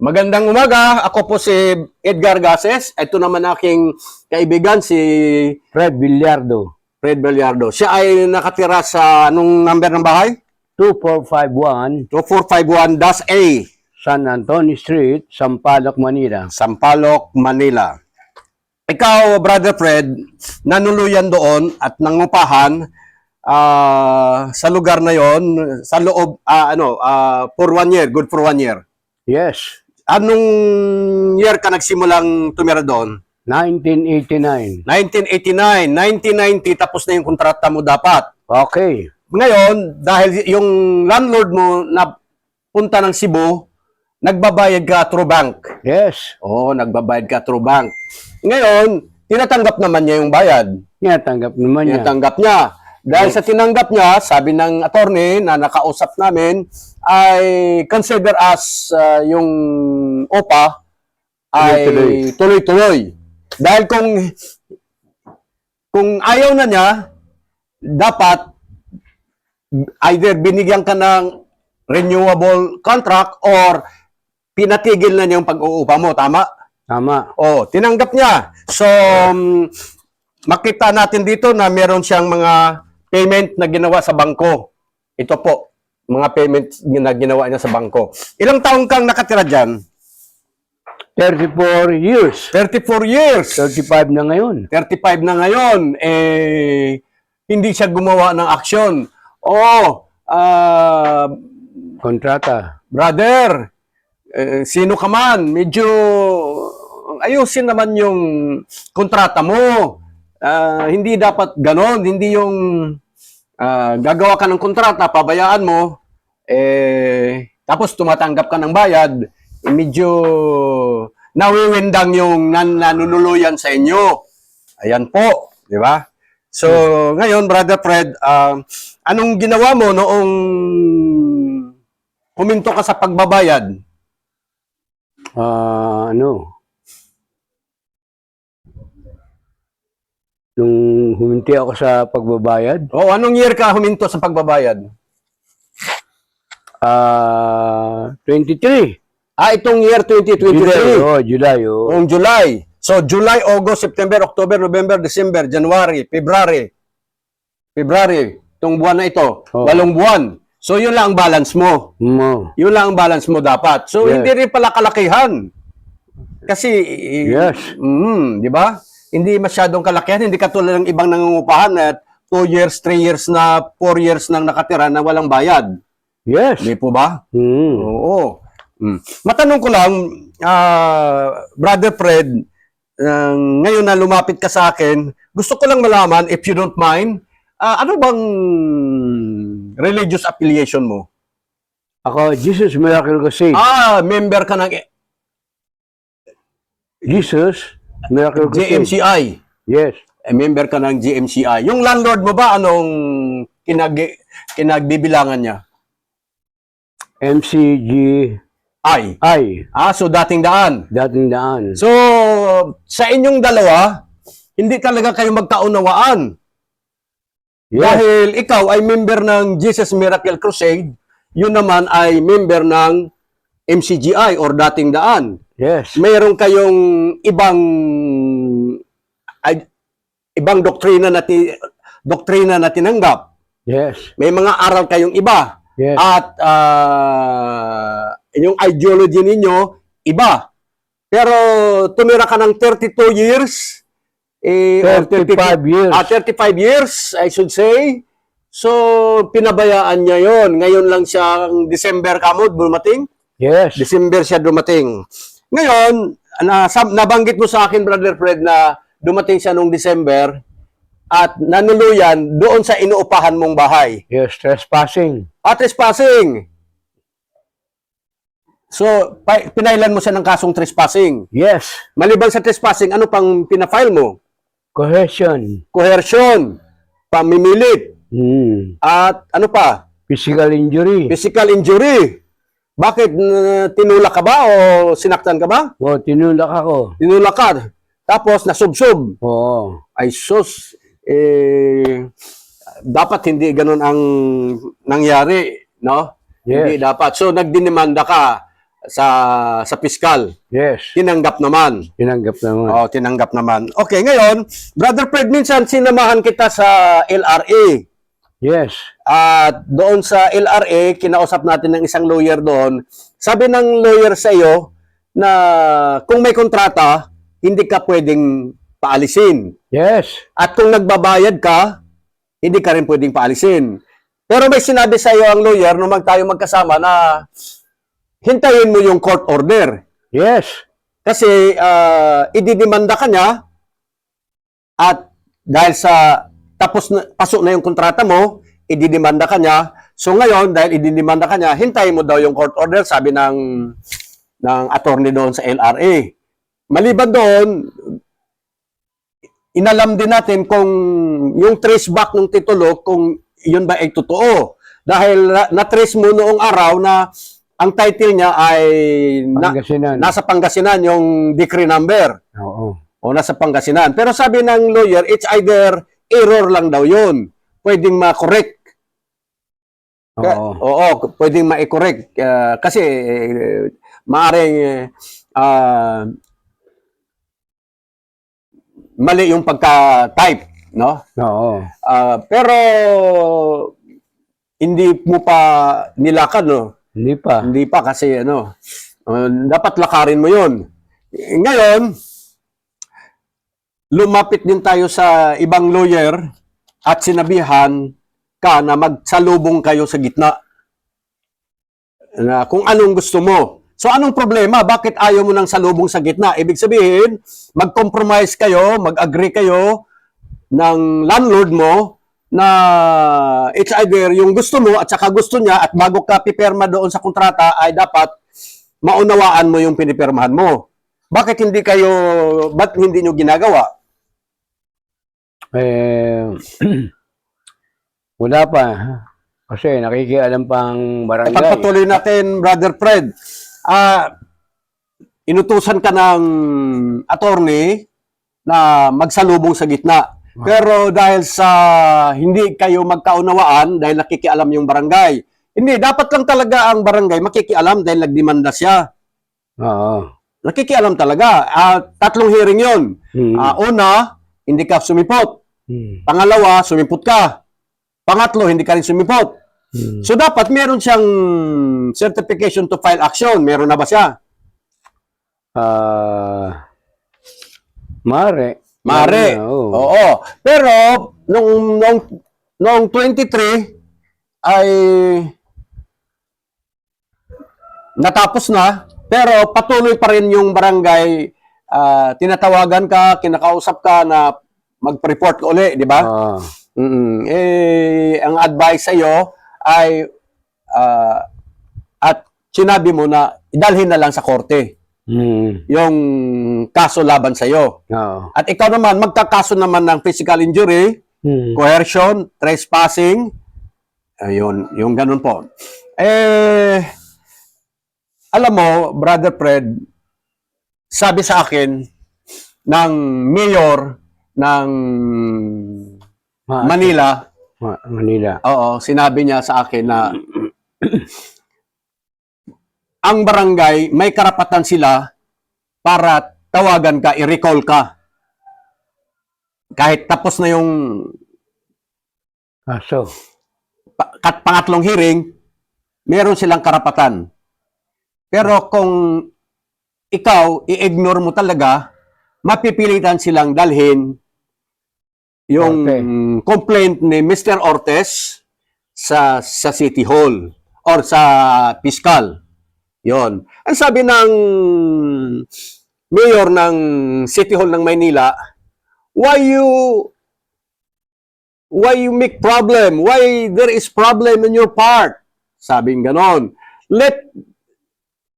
Magandang umaga. Ako po si Edgar Gases. Ito naman aking kaibigan si Fred Villardo, Fred Bellardo. Siya ay nakatira sa anong number ng bahay? 2451 2451-A, San Antonio Street, Sampaloc, Manila. Sampaloc, Manila. Ikaw, Brother Fred, nanuluyan doon at nangupahan ah, sa lugar na yon sa loob, ah, ano, ah, for one year, good for one year. Yes, Anong year ka nagsimulang tumira doon? 1989. 1989, 1990 tapos na yung kontrata mo dapat. Okay. Ngayon, dahil yung landlord mo na punta ng Cebu, nagbabayad ka through bank. Yes, Oo, nagbabayad ka through bank. Ngayon, tinatanggap naman niya yung bayad. tinatanggap naman niya. Tinatanggap niya. Dahil sa tinanggap niya, sabi ng attorney na nakausap namin, ay consider as uh, yung OPA ay Tuloy-tuloy. Dahil kung kung ayaw na niya, dapat either binigyan ka ng renewable contract or pinatigil na niya yung pag-uupa mo. Tama? Tama. Oh, tinanggap niya. So, um, makita natin dito na meron siyang mga payment na ginawa sa bangko. Ito po, mga payment na ginawa niya sa bangko. Ilang taong kang nakatira dyan? 34 years. 34 years. 35 na ngayon. 35 na ngayon. Eh, hindi siya gumawa ng aksyon. Oh, ah, Kontrata. brother, eh, sino ka man, medyo ayusin naman yung kontrata mo. Ah, hindi dapat ganon, hindi yung ah, gagawa ka ng kontrata, pabayaan mo, eh, tapos tumatanggap ka ng bayad, eh, medyo nawiwindang yung nan nanunuluyan sa inyo. Ayan po, di ba? So, ngayon, Brother Fred, ah, anong ginawa mo noong huminto ka sa pagbabayad? Ah, ano? Nung huminti ako sa pagbabayad, O anong year ka huminto sa pagbabayad? ah, 23. Ah, itong year 2023. July, oh, July, oh. Noong July. So, July, August, September, October, November, December, January, February. February, itong buwan na ito. Oo. Walong buwan. So, yun lang ang balance mo. Mo. Yun lang ang balance mo dapat. So, Yes. hindi rin pala kalakihan. Kasi, Yes. mm, di ba? Hindi masyadong kalakihan. Hindi katulad ng ibang nangungupahan na 2 years, 3 years na 4 years nang nakatira na walang bayad. Yes. Hindi po ba? Hmm. Oo. Mm. Matanong ko lang, ah, Brother Fred, ah, ngayon na lumapit ka sa akin, gusto ko lang malaman, if you don't mind, ah, ano bang religious affiliation mo? Ako, Jesus Miracle Crusade. Ah, member ka ng Jesus Miracle Crusade. GMCI. Yes. Eh, member ka ng GMCI. Yung landlord mo ba, anong kinag kinagbibilangan niya? MCG I. I, Ah, so dating daan. dating daan. So, sa inyong dalawa, hindi talaga kayo magkaunawaan. Yes. Dahil ikaw ay member ng Jesus Miracle Crusade, yun naman ay member ng MCGI or Dating Daan. Yes. Mayroon kayong ibang ay, ibang doktrina na ti, doktrina na tinanggap. Yes. May mga aral kayong iba. Yes. At ah, yung ideology ninyo iba. Pero tumira ka ng 32 years eh, or 35 years. Ah, 35 years, I should say. So, pinabayaan niya yon. Ngayon lang siyang December kamod dumating. Yes. December siya dumating. Ngayon, na, nabanggit mo sa akin, Brother Fred, na dumating siya nung December at nanuluyan doon sa inuupahan mong bahay. Yes. Trespassing. At trespassing. So, pinailan mo siya ng kasong trespassing. Yes. Maliban sa trespassing, ano pang pinafile mo? Coercion. Coercion, pamimilit, Hmm. at ano pa? Physical injury. Physical injury. Bakit? Tinulak ka ba o sinaktan ka ba? Oh, tinulak ako. Tinulak ka. Tapos nasubsob. Oo. Ay sus. Eh, dapat hindi ganun ang nangyari. No? Yes. Hindi dapat. So, nagdinimanda ka. sa sa piskal. Yes. Tinanggap naman. Tinanggap naman. Oo, tinanggap naman. Okay, ngayon, Brother Fred, minsan sinamahan kita sa LRA. Yes. At doon sa LRA, kinausap natin ng isang lawyer doon. Sabi ng lawyer sa iyo na kung may kontrata, hindi ka pwedeng paalisin. Yes. At kung nagbabayad ka, hindi ka rin pwedeng paalisin. Pero may sinabi sa iyo ang lawyer nung mag tayo magkasama na hintayin mo yung court order. Yes. Kasi uh, ididimanda ka niya at dahil sa tapos na, pasok na yung kontrata mo, ididimanda ka niya. So ngayon, dahil ididimanda ka niya, hintayin mo daw yung court order, sabi ng ng attorney doon sa LRA. Maliban doon, inalam din natin kung yung trace back ng titulo, kung yun ba ay totoo. Dahil na- na-trace mo noong araw na ang title niya ay na, Pangasinan. nasa Pangasinan yung decree number Oo. o nasa Pangasinan. Pero sabi ng lawyer, it's either error lang daw yun. Pwedeng ma-correct. Ka- Oo. Oo, pwedeng ma-correct. Ah, kasi eh, maaaring eh, ah, mali yung pagka-type, no? Oo. Ah, pero hindi mo pa nilakad, no? Hindi pa. Hindi pa kasi ano, uh, dapat lakarin mo 'yon. Ngayon, lumapit din tayo sa ibang lawyer at sinabihan ka na magsalubong kayo sa gitna. Na kung anong gusto mo. So anong problema? Bakit ayaw mo nang salubong sa gitna? Ibig sabihin, mag-compromise kayo, mag-agree kayo ng landlord mo na it's either yung gusto mo at saka gusto niya at bago ka pipirma doon sa kontrata ay dapat maunawaan mo yung pinipirmahan mo. Bakit hindi kayo, ba't hindi nyo ginagawa? Eh, wala pa. Kasi nakikialam pang barangay. Ipagpatuloy natin, Brother Fred. Ah, inutusan ka ng attorney na magsalubong sa gitna. Pero dahil sa hindi kayo magkaunawaan dahil nakikialam yung barangay, hindi, dapat lang talaga ang barangay makikialam dahil nagdemanda siya. Oo. Nakikialam talaga. Ah, tatlong hearing yon. Hmm. Ah, una, hindi ka sumipot. Hmm. Pangalawa, sumipot ka. Pangatlo, hindi ka rin sumipot. Hmm. So dapat meron siyang certification to file action. Meron na ba siya? Ah, mare. Mare. Oo. Oo. Pero nung nung nung 23 ay natapos na pero patuloy pa rin yung barangay ah, tinatawagan ka, kinakausap ka na mag-report ka uli, di ba? Ah, Mm, eh, ang advice sa iyo ay ah, at sinabi mo na idalhin na lang sa korte hmm. yung kaso laban sa iyo. Oo. At ikaw naman magkakaso naman ng physical injury, Hmm. coercion, trespassing. Ayun, yung ganun po. Eh alam mo, Brother Fred, sabi sa akin ng mayor ng Ma- Manila, Ma- Manila. Oo, sinabi niya sa akin na ang barangay may karapatan sila para tawagan ka, i-recall ka. Kahit tapos na yung Kaso. pa- kat pangatlong hearing, meron silang karapatan. Pero kung ikaw, i-ignore mo talaga, mapipilitan silang dalhin yung Okay. complaint ni Mr. Ortez sa sa City Hall or sa Piskal. Yon. Ang sabi ng mayor ng City Hall ng Maynila, why you why you make problem? Why there is problem in your part? Sabing ganon. Let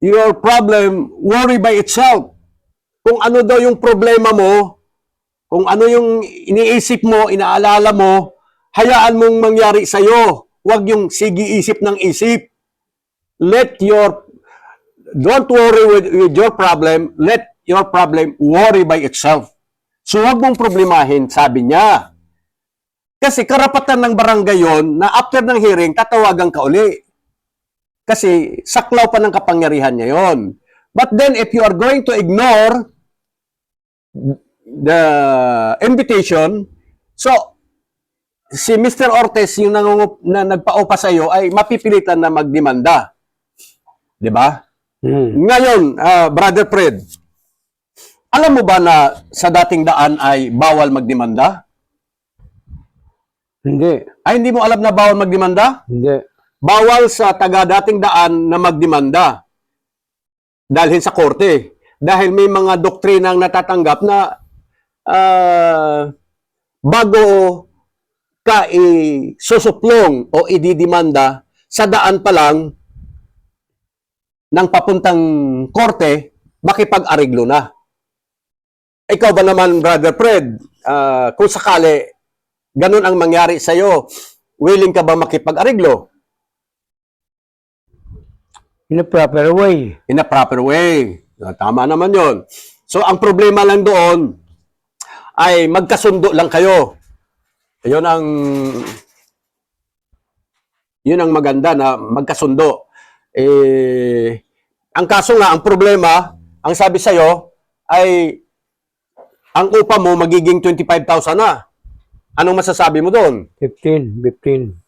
your problem worry by itself. Kung ano daw yung problema mo, kung ano yung iniisip mo, inaalala mo, hayaan mong mangyari sa'yo. Huwag yung sige isip ng isip. Let your, don't worry with, with your problem, let your problem worry by itself. So huwag mong problemahin, sabi niya. Kasi karapatan ng barangay yon na after ng hearing, tatawagan ka uli. Kasi saklaw pa ng kapangyarihan niya yon. But then if you are going to ignore the invitation, so si Mr. Ortiz yung nangungup, na nagpaupa sa iyo ay mapipilitan na magdemanda. 'Di ba? Hmm. Ngayon, ah, Brother Fred, alam mo ba na sa dating daan ay bawal magdemanda? Hindi. Ay, hindi mo alam na bawal magdemanda? Hindi. Bawal sa taga dating daan na magdemanda. Dalhin sa korte. Dahil may mga doktrinang natatanggap na ah, bago ka isusuplong o ididimanda, sa daan pa lang ng papuntang korte, makipag-ariglo na. Ikaw ba naman, Brother Fred, ah, kung sakali ganun ang mangyari sa'yo, willing ka ba makipag-ariglo? In a proper way. in a proper way. Ah, Tama naman yon. So, ang problema lang doon ay magkasundo lang kayo. Yun ang yun ang maganda na magkasundo. Eh, ang kaso nga, ang problema, ang sabi sa'yo, ay ang upa mo magiging 25,000 na. Anong masasabi mo doon? 15, 15.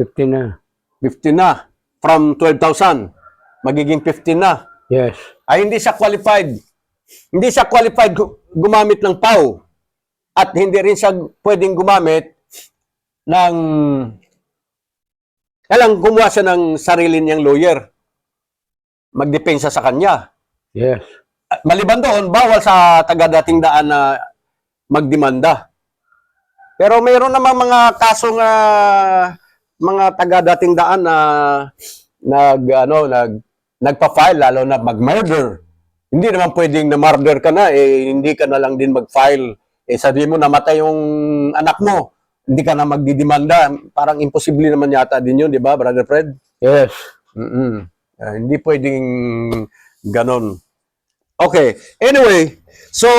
15 na. 15 na. From 12,000, magiging 15 na. Yes. ay hindi siya qualified. Hindi siya qualified gu- gumamit ng PAW. At hindi rin siya pwedeng gumamit ng kailang gumawa siya ng sarili niyang lawyer. Magdepensa sa kanya. Yes. At Maliban doon, bawal sa taga-dating daan na magdemanda. Pero mayroon namang mga kaso nga mga taga-dating daan na nag ano nag nagpa-file lalo na mag-murder. Hindi naman pwedeng na murder ka na eh hindi ka na lang din mag-file. Eh sabi mo namatay yung anak mo, hindi ka na magdidemanda. Parang imposible naman yata din yun, di ba, Brother Fred? Yes. mm Ah, hindi pwedeng ganon. Okay. Anyway, so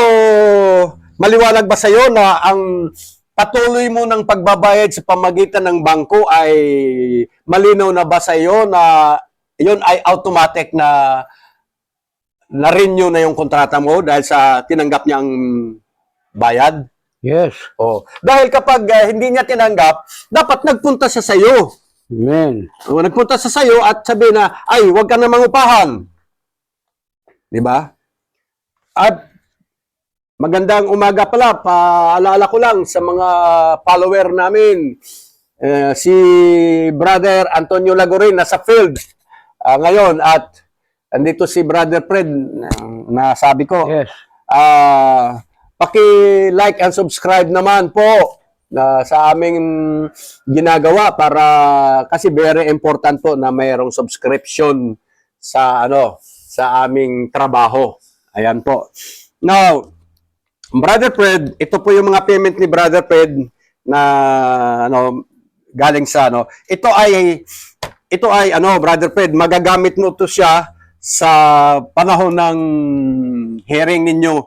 maliwanag ba sa'yo na ang patuloy mo ng pagbabayad sa pamagitan ng bangko ay malinaw na ba sa'yo na yun ay automatic na na-renew na yung kontrata mo dahil sa tinanggap niyang bayad? Yes. Oh. Dahil kapag ah, hindi niya tinanggap, dapat nagpunta siya sa iyo. Amen. O, nagpunta sa sayo at sabi na, ay, huwag ka na mangupahan. Di ba? At magandang umaga pala, paalala ko lang sa mga follower namin, eh, si Brother Antonio Lagorin nasa field ah, ngayon at andito si Brother Fred na- sabi ko, Yes. Ah, paki-like and subscribe naman po na sa aming ginagawa para kasi very important po na mayroong subscription sa ano sa aming trabaho. Ayan po. Now, Brother Fred, ito po yung mga payment ni Brother Fred na ano galing sa ano. Ito ay ito ay ano Brother Fred, magagamit mo to siya sa panahon ng hearing ninyo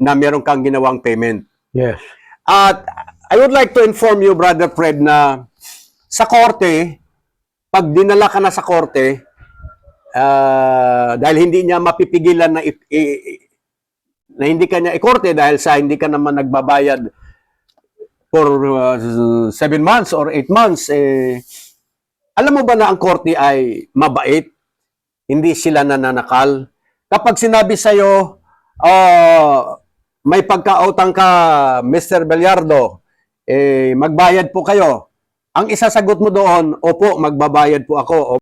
na meron kang ginawang payment. Yes. At I would like to inform you, Brother Fred, na sa korte, pag dinala ka na sa korte, ah, dahil hindi niya mapipigilan na, i- i- na hindi ka niya ikorte dahil sa hindi ka naman nagbabayad for uh, seven months or eight months, eh, alam mo ba na ang korte ay mabait? Hindi sila nananakal. Kapag sinabi sa'yo, oh, may pagkautang ka, Mr. Bellardo, eh, magbayad po kayo. Ang isasagot mo doon, opo, magbabayad po ako.